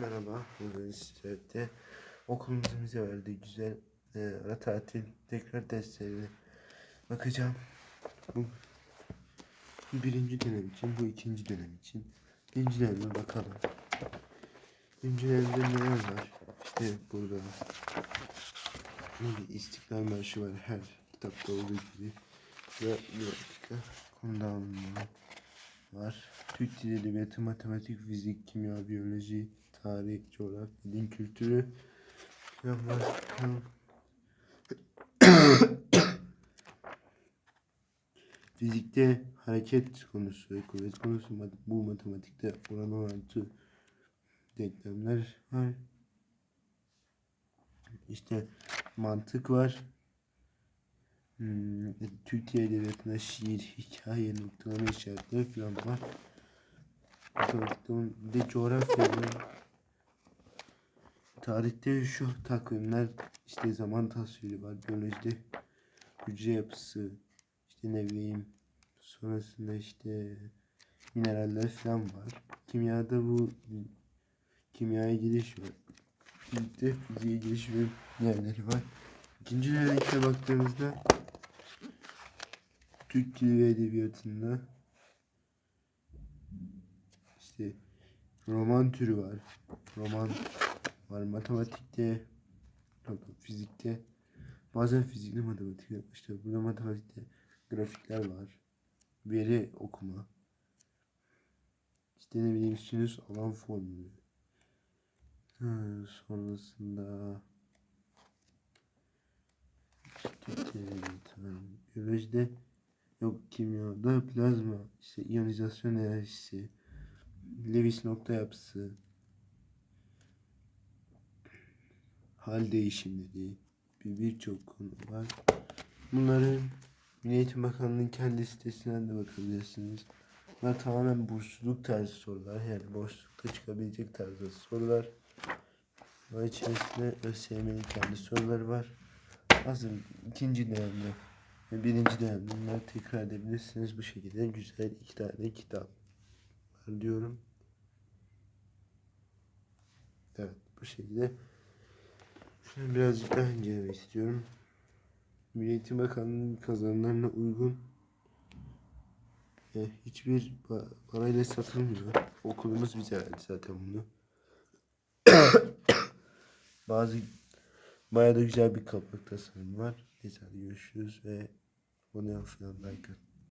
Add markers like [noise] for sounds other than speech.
Merhaba, bugün sizlerle okulumuzun bize verdiği güzel e, ara tatil tekrar derslerine bakacağım. Bu birinci dönem için, bu ikinci dönem için. Birinci dönemde bakalım. Birinci dönemde neler var? İşte burada neydi? İstiklal Marşı var her kitapta olduğu gibi. Ve bir dakika, konu dağılımları var. Türk Dili Edebiyatı, Matematik, Fizik, Kimya, Biyoloji, Tarih, Coğrafya, Din Kültürü. [coughs] Fizikte hareket konusu ve kuvvet konusu, bu matematikte oran orantı denklemler var. İşte mantık var. Hmm, Türkiye Edebiyatı'nda şiir, hikaye, noktalama işaretleri falan var. De coğrafyada tarihte şu takvimler işte zaman tasviri var. Biyolojide hücre yapısı işte ne bileyim sonrasında işte mineraller falan var. Kimyada bu kimyaya giriş var. Fizikte fiziğe giriş ve yerleri var. İkinci özellikle baktığımızda Türk Dili ve Edebiyatı'nda işte roman türü var. Roman var. Matematikte, pardon, fizikte bazen fizikle matematikte işte burada matematikte grafikler var. Veri okuma. İşte ne bileyim sinüs alan formülü. Ha, sonrasında Türkçe tamam. Biyolojide yok kimyada plazma işte iyonizasyon enerjisi Lewis nokta yapısı hal değişimleri bir birçok konu var. Bunları Milli Eğitim Bakanlığı'nın kendi sitesinden de bakabilirsiniz. Bunlar tamamen bursluluk tarzı sorular. Yani boşlukta çıkabilecek tarzda sorular. Bunlar içerisinde ÖSYM'nin kendi soruları var. Hazır ikinci dönemde ve birinci bunları tekrar edebilirsiniz. Bu şekilde güzel iki tane kitap var diyorum. Evet bu şekilde. Şunu birazcık daha incelemek istiyorum. Milli Eğitim Bakanlığı'nın kazanımlarına uygun e, hiçbir pa- parayla satılmıyor. Okulumuz bize verdi zaten bunu. [coughs] Bazı bayağı da güzel bir kapak tasarımı var. Neyse görüşürüz ve abone ol falan like at.